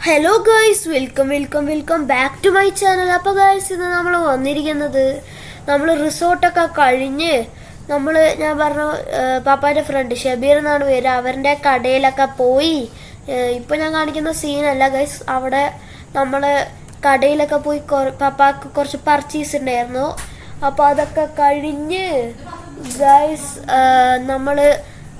Hello girls welcome welcome welcome back to my channel അപ്പോൾ girls ഇന്ന് നമ്മൾ വന്നിരിക്കുന്നത് നമ്മൾ റിസോർട്ടൊക്കെ കഴിഞ്ഞ് നമ്മൾ ഞാൻ പറഞ്ഞു പാപ്പാന്റെ ഫ്രണ്ട് ഷബീർ എന്നാണ് പേര്. അവരുടെ കടയിലൊക്കെ പോയി ഇപ്പോൾ ഞാൻ കാണിക്കുന്ന സീനല്ല ഗൈസ് അവിടെ നമ്മൾ കടയിലൊക്കെ പോയി പാപ്പാക്ക് കുറച്ച് പർച്ചേസ് ഉണ്ടായിരുന്നു അപ്പോൾ അതൊക്കെ കഴിഞ്ഞ് ഗൈസ് നമ്മൾ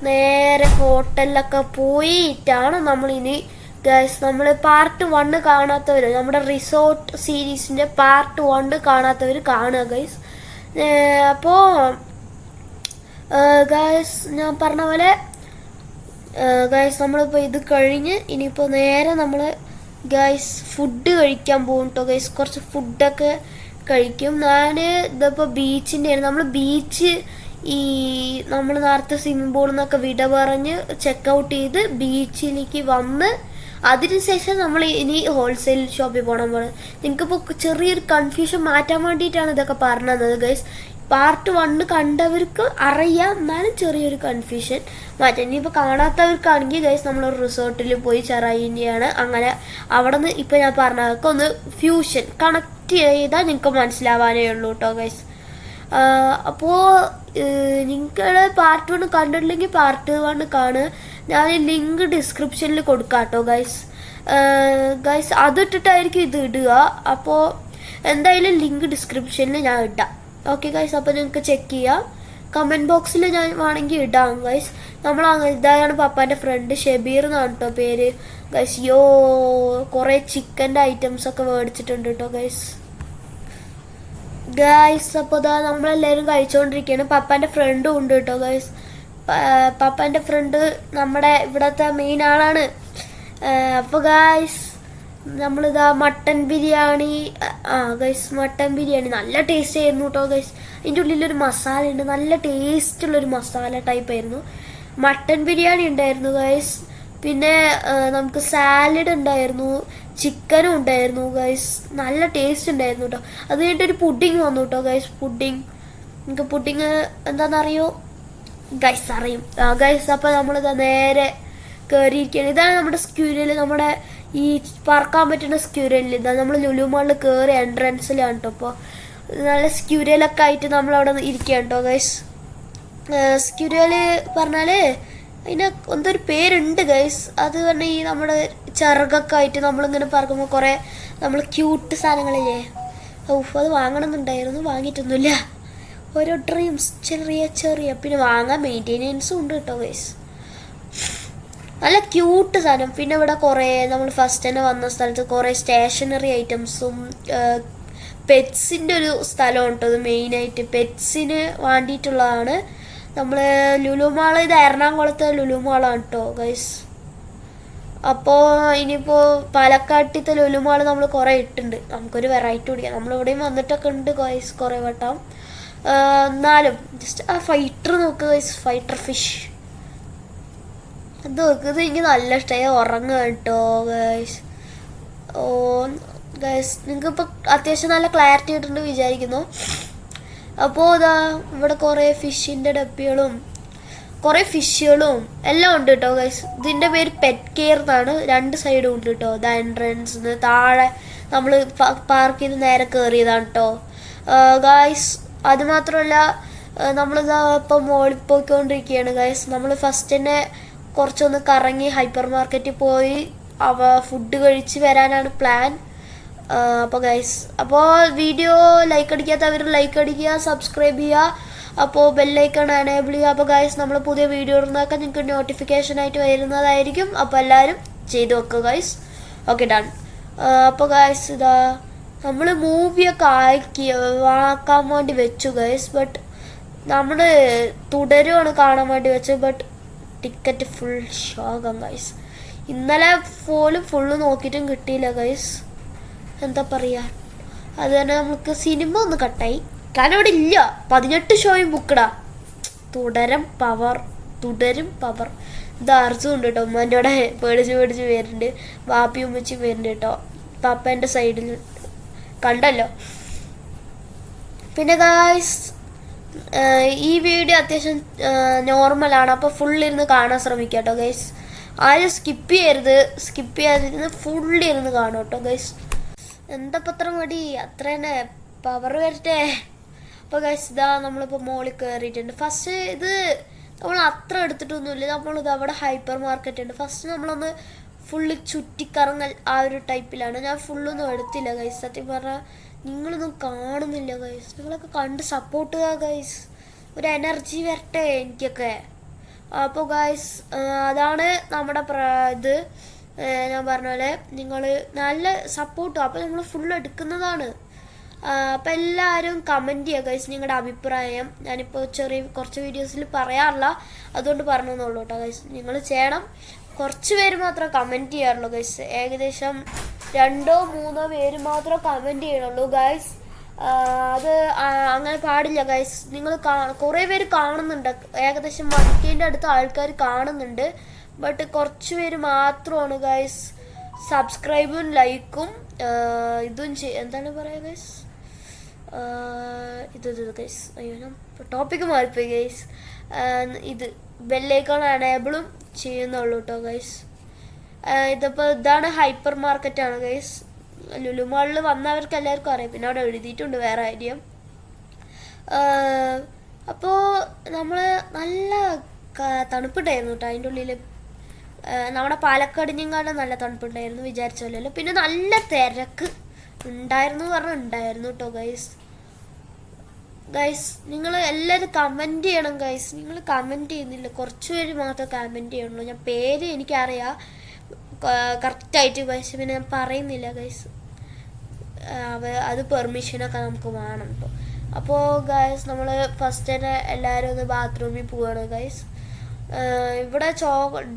നേരെ ഹോട്ടലിലൊക്കെ പോയിട്ടാണ് നമ്മൾ ഇനി ഗൈസ് നമ്മൾ പാർട്ട് വണ്ണ് കാണാത്തവർ നമ്മുടെ റിസോർട്ട് സീരീസിന്റെ പാർട്ട് വണ്ണ് കാണാത്തവർ കാണുക ഗൈസ് അപ്പോൾ ഗൈസ് ഞാൻ പറഞ്ഞ പോലെ ഗൈസ് നമ്മളിപ്പോൾ ഇത് കഴിഞ്ഞ് ഇനിയിപ്പോൾ നേരെ നമ്മൾ ഗൈസ് ഫുഡ് കഴിക്കാൻ പോകും കേട്ടോ ഗൈസ് കുറച്ച് ഫുഡൊക്കെ കഴിക്കും. ഞാൻ ഇതിപ്പോൾ ബീച്ചിന്റെ നമ്മൾ ബീച്ച് ഈ നമ്മൾ നേരത്തെ സ്വിമ്മിംഗ് പൂളിൽ നിന്നൊക്കെ വിട പറഞ്ഞ് ചെക്കൗട്ട് ചെയ്ത് ബീച്ചിലേക്ക് വന്ന് അതിനുശേഷം നമ്മൾ ഇനി ഹോൾസെയിൽ ഷോപ്പിൽ പോകണം പോലെ നിങ്ങൾക്കിപ്പോൾ ചെറിയൊരു കൺഫ്യൂഷൻ മാറ്റാൻ വേണ്ടിയിട്ടാണ് ഇതൊക്കെ പറഞ്ഞു തന്നത് ഗൈസ് പാർട്ട് വണ്ണ് കണ്ടവർക്ക് അറിയാം. എന്നാലും ചെറിയൊരു കൺഫ്യൂഷൻ മാറ്റാം ഇനിയിപ്പോൾ കാണാത്തവർക്കാണെങ്കിൽ ഗൈസ് നമ്മൾ റിസോർട്ടിൽ പോയി ചെറിയാണ് അങ്ങനെ അവിടെ നിന്ന് ഇപ്പോൾ ഞാൻ പറഞ്ഞതൊക്കെ ഒന്ന് ഫ്യൂഷൻ കണക്ട് ചെയ്താൽ നിങ്ങൾക്ക് മനസ്സിലാവാനേ ഉള്ളൂ കേട്ടോ ഗൈസ് അപ്പോൾ നിങ്ങൾ പാർട്ട് വൺ കണ്ടിട്ടില്ലെങ്കിൽ പാർട്ട് വൺ കാണുക. ഞാൻ ലിങ്ക് ഡിസ്ക്രിപ്ഷനിൽ കൊടുക്കാം കേട്ടോ ഗൈസ് ഗൈസ് അതിട്ടിട്ടായിരിക്കും ഇത് ഇടുക. അപ്പോൾ എന്തായാലും ലിങ്ക് ഡിസ്ക്രിപ്ഷനിൽ ഞാൻ ഇടാം. ഓക്കെ ഗൈസ് അപ്പോൾ നിങ്ങൾക്ക് ചെക്ക് ചെയ്യാം. കമന്റ് ബോക്സിൽ ഞാൻ വേണമെങ്കിൽ ഇടാം ഗൈസ് നമ്മൾ ഇതായാണ് പപ്പാന്റെ ഫ്രണ്ട് ഷെബീർ എന്നാണ് കേട്ടോ പേര്. ഗൈസ് യോ കുറേ ചിക്കന്റെ ഐറ്റംസ് ഒക്കെ മേടിച്ചിട്ടുണ്ട് കേട്ടോ ഗൈസ് ഗൈസ് അപ്പോൾ ഇതാ നമ്മളെല്ലാവരും കഴിച്ചുകൊണ്ടിരിക്കുകയാണ് പപ്പാന്റെ ഫ്രണ്ടും ഉണ്ട് കേട്ടോ ഗൈസ് പപ്പാന്റെ ഫ്രണ്ട് നമ്മുടെ ഇവിടത്തെ മെയിൻ ആളാണ്. അപ്പോൾ ഗായ്സ് നമ്മളിതാ മട്ടൻ ബിരിയാണി ആ ഗൈസ് മട്ടൻ ബിരിയാണി നല്ല ടേസ്റ്റ് ആയിരുന്നു കേട്ടോ ഗൈസ് അതിന്റെ ഉള്ളിലൊരു മസാല ഉണ്ട്. നല്ല ടേസ്റ്റ് ഉള്ളൊരു മസാല ടൈപ്പ് ആയിരുന്നു. മട്ടൻ ബിരിയാണി ഉണ്ടായിരുന്നു ഗൈസ് പിന്നെ നമുക്ക് സാലഡ് ഉണ്ടായിരുന്നു. ചിക്കനും ഉണ്ടായിരുന്നു ഗൈസ് നല്ല ടേസ്റ്റ് ഉണ്ടായിരുന്നു കേട്ടോ അത് കഴിഞ്ഞിട്ട് ഒരു പുഡിങ് വന്നു കേട്ടോ ഗൈസ് പുഡിങ് നമുക്ക് പുഡിങ് എന്താണെന്നറിയോ ഗൈസ് അറിയും. ഗൈസ് അപ്പോൾ നമ്മൾ നേരെ കയറിയിരിക്കുകയാണ് ഇതാണ് നമ്മുടെ സ്ക്യൂരിൽ നമ്മുടെ ഈ പറക്കാൻ പറ്റുന്ന സ്ക്യൂരലിൽ ഇതാ നമ്മൾ ലുലുമാളിൽ കയറി എൻട്രൻസിലാണ് കേട്ടോ അപ്പോൾ നല്ല സ്ക്യൂരിയലൊക്കെ ആയിട്ട് നമ്മൾ അവിടെ ഇരിക്കുകയാണ് കേട്ടോ ഗൈസ് സ്ക്യൂരിയൽ പറഞ്ഞാൽ അതിന് എന്തൊരു പേരുണ്ട് ഗൈസ് അത് പറഞ്ഞാൽ ഈ നമ്മുടെ ചിറകൊക്കെ ആയിട്ട് നമ്മളിങ്ങനെ പറക്കുമ്പോൾ കുറേ നമ്മൾ ക്യൂട്ട് സാധനങ്ങളില്ലേ. ഔഫ് അത് വാങ്ങണമെന്നുണ്ടായിരുന്നു വാങ്ങിയിട്ടൊന്നുമില്ല. ഓരോ ഡ്രീംസ് ചെറിയ ചെറിയ. പിന്നെ വാങ്ങാൻ മെയിന്റെനൻസും ഉണ്ട് കേട്ടോ ഗൈസ് നല്ല ക്യൂട്ട് സാധനം. പിന്നെ ഇവിടെ കുറേ നമ്മൾ ഫസ്റ്റ് തന്നെ വന്ന സ്ഥലത്ത് കുറേ സ്റ്റേഷനറി ഐറ്റംസും പെറ്റ്സിന്റെ ഒരു സ്ഥലമാണ് കേട്ടോ ഇത് മെയിനായിട്ട് പെറ്റ്സിന് വേണ്ടിയിട്ടുള്ളതാണ് നമ്മൾ ലുലുമാൾ ഇത് എറണാകുളത്തെ ലുലുമാളാണ് കേട്ടോ ഗൈസ് അപ്പോൾ ഇനിയിപ്പോൾ പാലക്കാട്ടിത്തെ ലുലുമാൾ നമ്മൾ കുറേ ഇട്ടുണ്ട്. നമുക്കൊരു വെറൈറ്റി കുടിക്കാം നമ്മളിവിടെയും വന്നിട്ടൊക്കെ ഉണ്ട് ഗൈസ് കുറേ വട്ടം. എന്നാലും ജസ്റ്റ് ആ ഫൈറ്റർ നോക്ക് ഗൈസ് ഫൈറ്റർ ഫിഷ് അത് നോക്കുന്നത് എനിക്ക് നല്ല ഇഷ്ടമായി ഉറങ്ങുക കേട്ടോ ഗൈസ് ഓ ഗൈസ് നിങ്ങൾക്ക് ഇപ്പോൾ അത്യാവശ്യം നല്ല ക്ലാരിറ്റി കിട്ടുന്നുണ്ട് വിചാരിക്കുന്നു. അപ്പോൾ ഇതാ ഇവിടെ കുറേ ഫിഷിന്റെ ഡപ്പികളും കുറേ ഫിഷുകളും എല്ലാം ഉണ്ട് കേട്ടോ ഗൈസ് ഇതിന്റെ പേര് പെറ്റ് കെയർ എന്നാണ്. രണ്ട് സൈഡും ഉണ്ട് കേട്ടോ. ദ എൻട്രൻസ് താഴെ നമ്മൾ പാർക്ക് ചെയ്ത് നേരെ കയറിയതാണ് കേട്ടോ. ഗായ്സ് അത് മാത്രമല്ല നമ്മളിതാ ഇപ്പം ഓടിപ്പോയിക്കൊണ്ടിരിക്കുകയാണ് പോയിക്കൊണ്ടിരിക്കുകയാണ് ഗൈസ് നമ്മൾ ഫസ്റ്റ് തന്നെ കുറച്ചൊന്ന് കറങ്ങി ഹൈപ്പർ മാർക്കറ്റിൽ പോയി അവ ഫുഡ് കഴിച്ച് വരാനാണ് പ്ലാൻ അപ്പോൾ ഗൈസ് അപ്പോൾ വീഡിയോ ലൈക്ക് അടിക്കാത്തവർ ലൈക്ക് അടിക്കുക സബ്സ്ക്രൈബ് ചെയ്യുക അപ്പോൾ ബെല്ലൈക്കൺ എനേബിൾ ചെയ്യുക അപ്പോൾ ഗൈസ് നമ്മൾ പുതിയ വീഡിയോ ഇടുന്നതൊക്കെ നിങ്ങൾക്ക് നോട്ടിഫിക്കേഷൻ ആയിട്ട് വരുന്നതായിരിക്കും. അപ്പോൾ എല്ലാവരും ചെയ്തു വെക്കുക ഗൈസ് ഓക്കെ ഡൺ അപ്പോൾ ഗൈസ് ഇതാ നമ്മൾ മൂവിയൊക്കെ ആക്കി ആക്കാൻ വേണ്ടി വെച്ചു ഗൈസ് ബട്ട് നമ്മൾ തുടരുവാണ് കാണാൻ വേണ്ടി വെച്ചത് ബട്ട് ടിക്കറ്റ് ഫുൾ ഷോകം ഗൈസ് ഇന്നലെ പോലും ഫുള്ള് നോക്കിയിട്ടും കിട്ടിയില്ല ഗൈസ് എന്താ പറയുക അത് തന്നെ നമുക്ക് സിനിമ ഒന്ന് കട്ടായി കാരണം ഇവിടെ ഇല്ല. പതിനെട്ട് ഷോയും ബുക്കടാ തുടരും പവർ തുടരും പവർ ഇത് അർജുൻ ഉണ്ട് കേട്ടോ ഉമ്മാന്റെ അവിടെ പേടിച്ച് പേടിച്ച് വരുന്നുണ്ട്. വാപ്പി ഉമ്മച്ചി വരുന്നുണ്ട് കേട്ടോ പാപ്പേന്റെ സൈഡിൽ കണ്ടല്ലോ. പിന്നെ ഗായ്സ് ഈ വീഡിയോ അത്യാവശ്യം നോർമലാണ് അപ്പോൾ ഫുൾ ഇരുന്ന് കാണാൻ ശ്രമിക്കുക കേട്ടോ ഗൈസ് ആരും സ്കിപ്പ് ചെയ്യരുത്. സ്കിപ്പ് ചെയ്യാതിരുന്ന് ഫുള്ളി ഇരുന്ന് കാണും കേട്ടോ ഗൈസ് എന്താ പത്രം മടി? അത്ര തന്നെ പവർ വരട്ടെ. അപ്പോൾ ഗൈസ് ഇതാ നമ്മളിപ്പോൾ മോളിൽ കയറിയിട്ടുണ്ട് ഫസ്റ്റ് ഇത് നമ്മൾ അത്ര എടുത്തിട്ടൊന്നുമില്ല. നമ്മളിത് അവിടെ ഹൈപ്പർ മാർക്കറ്റ് ഉണ്ട്. ഫസ്റ്റ് നമ്മളൊന്ന് ഫുള്ള് ചുറ്റിക്കറങ്ങൽ ആ ഒരു ടൈപ്പിലാണ് ഞാൻ ഫുള്ളൊന്നും എടുത്തില്ല ഗൈസ് സത്യം പറഞ്ഞാൽ നിങ്ങളൊന്നും കാണുന്നില്ല ഗൈസ് നിങ്ങളൊക്കെ കണ്ട് സപ്പോർട്ട് ചെയ്യുക ഗൈസ് ഒരു എനർജി വരട്ടെ എനിക്കൊക്കെ. അപ്പോൾ ഗൈസ് അതാണ് നമ്മുടെ ഇത്. ഞാൻ പറഞ്ഞ പോലെ നിങ്ങൾ നല്ല സപ്പോർട്ടും അപ്പോൾ നമ്മൾ ഫുൾ എടുക്കുന്നതാണ്. അപ്പോൾ എല്ലാവരും കമന്റ് ചെയ്യുക ഗൈസ് നിങ്ങളുടെ അഭിപ്രായം. ഞാനിപ്പോൾ ചെറിയ കുറച്ച് വീഡിയോസിൽ പറയാറില്ല. അതുകൊണ്ട് പറഞ്ഞെന്നുള്ളൂ കേട്ടോ ഗൈസ് നിങ്ങൾ ചെയ്യണം. കുറച്ച് പേര് മാത്രം കമന്റ് ചെയ്യാറുള്ളൂ ഗൈസ് ഏകദേശം രണ്ടോ മൂന്നോ പേര് മാത്രം കമന്റ് ചെയ്യണുള്ളൂ ഗൈസ് അത് അങ്ങനെ പാടില്ല ഗൈസ് നിങ്ങൾ കുറേ പേര് കാണുന്നുണ്ട്. ഏകദേശം മണിക്കേന്റെ അടുത്ത് ആൾക്കാർ കാണുന്നുണ്ട്. ബട്ട് കുറച്ച് പേര് മാത്രമാണ് ഗൈസ് സബ്സ്ക്രൈബും ലൈക്കും ഇതും എന്താണ് പറയുക ഗൈസ് ഇത് ഗൈസ് അയ്യോ ഞാൻ ടോപ്പിക്ക് മാറിപ്പോയി ഗൈസ് ഇത് ബെല്ലേക്കോൺ അനേബിളും ചെയ്യുന്നുള്ളൂ കേട്ടോ ഗൈസ് ഇതിപ്പോൾ ഇതാണ് ഹൈപ്പർ മാർക്കറ്റാണ് ഗൈസ് ലുലുമാളിൽ വന്നവർക്ക് എല്ലാവർക്കും അറിയാം. പിന്നെ അവിടെ എഴുതിയിട്ടുണ്ട് വേറെ ഐഡിയ. അപ്പോൾ നമ്മൾ നല്ല തണുപ്പുണ്ടായിരുന്നു കേട്ടോ അതിന്റെ ഉള്ളിൽ നമ്മുടെ പാലക്കാടിനെങ്കാളും നല്ല തണുപ്പുണ്ടായിരുന്നു വിചാരിച്ചല്ലോ പിന്നെ നല്ല തിരക്ക് ഉണ്ടായിരുന്നു പറഞ്ഞാൽ ഉണ്ടായിരുന്നു കേട്ടോ ഗൈസ് ഗൈസ് നിങ്ങൾ എല്ലാവരും കമന്റ് ചെയ്യണം ഗൈസ് നിങ്ങൾ കമന്റ് ചെയ്യുന്നില്ല. കുറച്ച് പേര് മാത്രം കമന്റ് ചെയ്യണുള്ളൂ ഞാൻ പേര് എനിക്കറിയാം. കറക്റ്റായിട്ട് പക്ഷെ പിന്നെ ഞാൻ പറയുന്നില്ല ഗൈസ് അവ അത് പെർമിഷനൊക്കെ നമുക്ക് വേണം ഇപ്പോൾ അപ്പോൾ ഗൈസ് നമ്മൾ ഫസ്റ്റ് തന്നെ എല്ലാവരും ഒന്ന് ബാത്റൂമിൽ പോവാണ് ഗൈസ് ഇവിടെ ചോ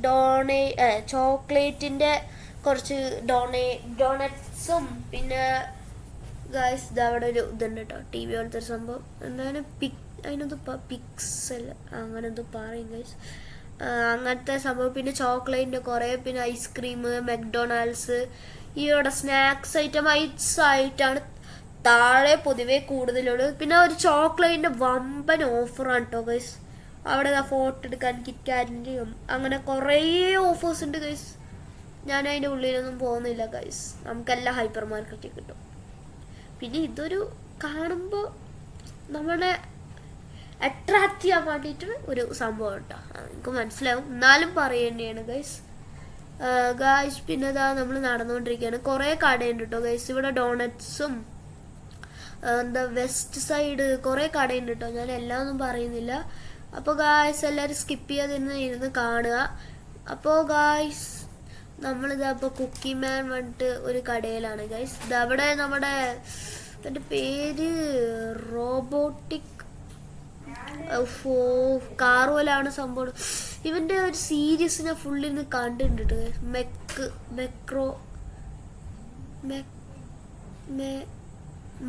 ഡോണേ ചോക്ലേറ്റിന്റെ കുറച്ച് ഡോണേ ഡോണറ്റ്സും പിന്നെ ഗായ്സ് ഇത് അവിടെ ഒരു ഇതുണ്ട് കേട്ടോ ടി വി പോലത്തെ ഒരു സംഭവം. എന്താണ്? പിക് അതിനൊന്ന് പിക്സൽ അങ്ങനെ എന്തോ പറയും ഗൈസ് അങ്ങനത്തെ സംഭവം. പിന്നെ ചോക്ലേറ്റിന്റെ കുറേ പിന്നെ ഐസ്ക്രീം മെക്ഡൊണാൾഡ്സ് ഈ സ്നാക്സ് ഐറ്റം ഐറ്റ്സ് ആയിട്ടാണ് താഴെ പൊതുവേ കൂടുതലുള്ളത്. പിന്നെ ഒരു ചോക്ലേറ്റിന്റെ വമ്പൻ ഓഫറാണ് കേട്ടോ ഗൈസ് അവിടെ ഫോട്ടോ എടുക്കാൻ കിറ്റാറ്റിന്റെയും അങ്ങനെ കുറേ ഓഫേഴ്സ് ഉണ്ട് ഗൈസ് ഞാൻ അതിന്റെ ഉള്ളിലൊന്നും പോകുന്നില്ല ഗൈസ് നമുക്കെല്ലാം ഹൈപ്പർ മാർക്കറ്റിൽ കിട്ടും. പിന്നെ ഇതൊരു കാണുമ്പോൾ നമ്മളെ അട്രാക്ട് ചെയ്യാൻ വേണ്ടിയിട്ട് ഒരു സംഭവം കേട്ടോ നിങ്ങൾക്ക് മനസ്സിലാവും. എന്നാലും പറയേണ്ടിയാണ് ഗൈസ് ഗൈസ് പിന്നെ ഇതാ നമ്മൾ നടന്നുകൊണ്ടിരിക്കുകയാണ്. കുറേ കടയുണ്ട് കേട്ടോ ഗൈസ് ഇവിടെ ഡോണറ്റ്സും എന്താ വെസ്റ്റ് സൈഡ് കുറേ കടയുണ്ട് കേട്ടോ ഞാൻ എല്ലാം ഒന്നും പറയുന്നില്ല. അപ്പോൾ ഗായ്സ് എല്ലാവരും സ്കിപ്പ് ചെയ്യാതിരുന്ന് ഇരുന്ന് കാണുക. അപ്പോൾ ഗായ്സ് നമ്മളിതാ ഇപ്പോൾ കുക്കി മാൻ വന്നിട്ട് ഒരു കടയിലാണ് ഗൈസ് ഇതവിടെ നമ്മുടെ എന്റെ പേര് റോബോട്ടിക് ഓ കാർ പോലാണ് സംഭവം. ഇവന്റെ ഒരു സീരീസ് ഞാൻ ഫുള്ളി ഇന്ന് കണ്ടിട്ടുണ്ട്. മെക്ക് മെക്രോ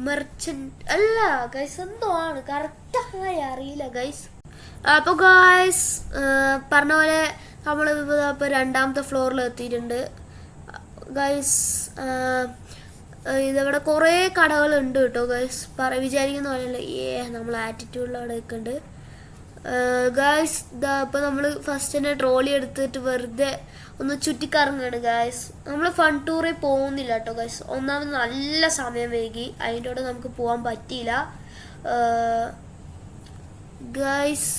മെർച്ചന്റ് അല്ല ഗൈസ് എന്തോ ആണ്? കറക്റ്റായി അറിയില്ല ഗൈസ് അപ്പൊ ഗായ്സ് പറഞ്ഞ പോലെ നമ്മൾ ഇപ്പോൾ രണ്ടാമത്തെ ഫ്ലോറിൽ എത്തിയിട്ടുണ്ട്. ഗൈസ് ഇതവിടെ കുറേ കടകളുണ്ട് കേട്ടോ ഗൈസ് പറ വിചാരിക്കുന്ന പോലെയല്ല. ഏ നമ്മൾ ആറ്റിറ്റ്യൂഡിൽ അവിടെ നിൽക്കുന്നുണ്ട് ഗായ്സ് ഇതാ ഇപ്പോൾ നമ്മൾ ഫസ്റ്റ് തന്നെ ട്രോളി എടുത്തിട്ട് വെറുതെ ഒന്ന് ചുറ്റിക്കറങ്ങാണ് ഗായ്സ് നമ്മൾ ഫൺ ടൂറിൽ പോകുന്നില്ല കേട്ടോ ഗായ്സ് ഒന്നാമത് നല്ല സമയം വൈകി. അതിന്റെ കൂടെ നമുക്ക് പോകാൻ പറ്റിയില്ല. ഗായ്സ്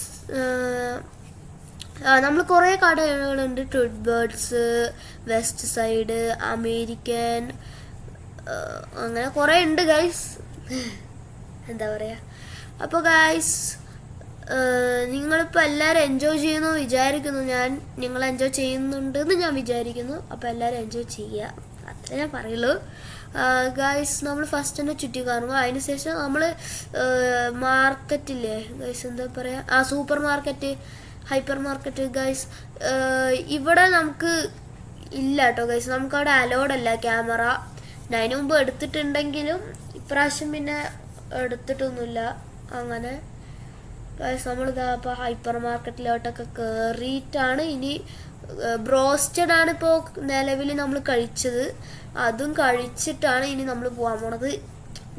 നമ്മൾ കുറേ കടകളുണ്ട്. Twin Birds Westside American അങ്ങനെ കുറേ ഉണ്ട് ഗൈസ് എന്താ പറയുക അപ്പോൾ ഗൈസ് നിങ്ങളിപ്പോൾ എല്ലാവരും എൻജോയ് ചെയ്യുന്നു വിചാരിക്കുന്നു. ഞാൻ നിങ്ങൾ എൻജോയ് ചെയ്യുന്നുണ്ടെന്ന് ഞാൻ വിചാരിക്കുന്നു. അപ്പോൾ എല്ലാവരും എൻജോയ് ചെയ്യുക. അത്രേ ഞാൻ പറയുള്ളൂ. ഗായ്സ് നമ്മൾ ഫസ്റ്റ് തന്നെ ചുറ്റി കറങ്ങും അതിന് ശേഷം നമ്മൾ മാർക്കറ്റില്ലേ ഗൈസ് എന്താ പറയുക ആ super market hyper market guys ഇവിടെ നമുക്ക് ഇല്ല കേട്ടോ ഗൈസ് അവിടെ അലോഡല്ല ക്യാമറ ഞാൻ അതിന് മുമ്പ് എടുത്തിട്ടുണ്ടെങ്കിലും ഇപ്രാവശ്യം പിന്നെ എടുത്തിട്ടൊന്നുമില്ല. അങ്ങനെ. ഗൈസ് നമ്മളിതാ അപ്പോൾ ഹൈപ്പർ മാർക്കറ്റിലോട്ടൊക്കെ കയറിയിട്ടാണ് ഇനി ബ്രോസ്റ്റഡ് ആണ് ഇപ്പോൾ നിലവിൽ നമ്മൾ കഴിച്ചത്. അതും കഴിച്ചിട്ടാണ് ഇനി നമ്മൾ പോകാൻ പോണത്.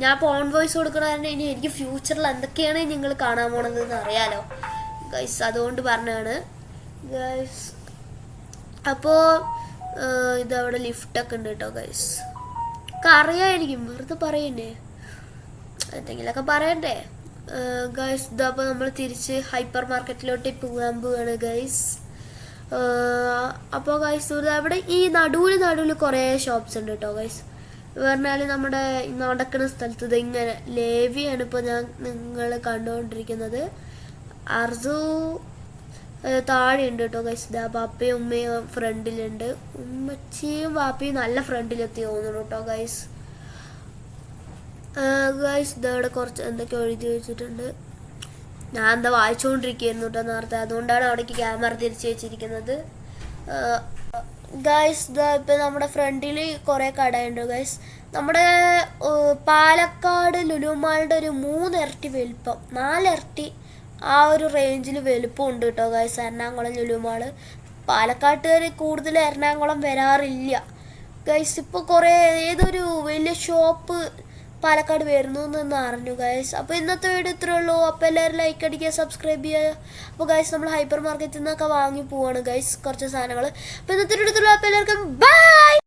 ഞാൻ ഇപ്പോൾ ഓൺ വോയിസ് കൊടുക്കണ കാരണം ഇനി എനിക്ക് ഫ്യൂച്ചറിൽ എന്തൊക്കെയാണ് നിങ്ങൾ കാണാൻ പോണത് എന്ന് അറിയാലോ. ഗൈസ് അതുകൊണ്ട് പറഞ്ഞാണ് ഗൈസ് അപ്പോൾ ഇതവിടെ ലിഫ്റ്റൊക്കെ ഉണ്ട് കേട്ടോ ഗൈസ് അറിയായിരിക്കും. വെറുതെ പറയണ്ടേ. എന്തെങ്കിലുമൊക്കെ പറയണ്ടേ ഗൈസ് ഇതപ്പോൾ നമ്മൾ തിരിച്ച് ഹൈപ്പർ മാർക്കറ്റിലോട്ട് പോകാൻ പോവാണ് ഗൈസ് അപ്പോൾ ഗൈസ് അവിടെ ഈ നടുവിൽ നടുവിൽ കുറേ ഷോപ്സ് ഉണ്ട് കേട്ടോ ഗൈസ് പറഞ്ഞാൽ നമ്മുടെ നടക്കുന്ന സ്ഥലത്ത് ഇങ്ങനെ ലേവിയാണ് ഇപ്പോൾ ഞാൻ നിങ്ങൾ കണ്ടുകൊണ്ടിരിക്കുന്നത് അർജു താഴെയുണ്ട് കേട്ടോ ഗൈസ് ഇതാ പാപ്പയും ഉമ്മയും ഫ്രണ്ടിലുണ്ട്. ഉമ്മച്ചിയും പാപ്പയും നല്ല ഫ്രണ്ടിലെത്തി തോന്നുന്നു കേട്ടോ ഗൈസ് ഗൈസ് ഇതവിടെ കുറച്ച് എന്തൊക്കെ എഴുതി വെച്ചിട്ടുണ്ട്. ഞാൻ എന്താ വായിച്ചുകൊണ്ടിരിക്കുകയായിരുന്നു കേട്ടോ നേരത്തെ. അതുകൊണ്ടാണ് അവിടേക്ക് ക്യാമറ തിരിച്ചു വെച്ചിരിക്കുന്നത്. ഗൈസ് ഇപ്പം നമ്മുടെ ഫ്രണ്ടിൽ കുറേ കടയുണ്ട് ഗൈസ് നമ്മുടെ പാലക്കാട് ലുലുമാളുടെ ഒരു മൂന്നിരട്ടി വലുപ്പം നാലിരട്ടി ആ ഒരു റേഞ്ചിൽ വലുപ്പം ഉണ്ട് കേട്ടോ ഗൈസ് എറണാകുളം ലുലുമാൾ. പാലക്കാട്ടുകാർ കൂടുതൽ എറണാകുളം വരാറില്ല. ഗൈസ് ഇപ്പോൾ കുറേ ഏതൊരു വലിയ ഷോപ്പ് പാലക്കാട് വരുന്നു എന്ന് അറിഞ്ഞു ഗൈസ് അപ്പോൾ ഇന്നത്തെ വീഡിയോ ഇത്രേ ഉള്ളൂ. അപ്പോൾ എല്ലാവരും ലൈക്ക് അടിക്കുക സബ്സ്ക്രൈബ് ചെയ്യുക. അപ്പോൾ ഗൈസ് നമ്മൾ ഹൈപ്പർ മാർക്കറ്റിൽ നിന്നൊക്കെ വാങ്ങി പോവാണ് ഗൈസ് കുറച്ച് സാധനങ്ങൾ അപ്പോൾ ഇന്നത്തെ വീഡിയോ അപ്പോൾ എല്ലാവർക്കും ബൈ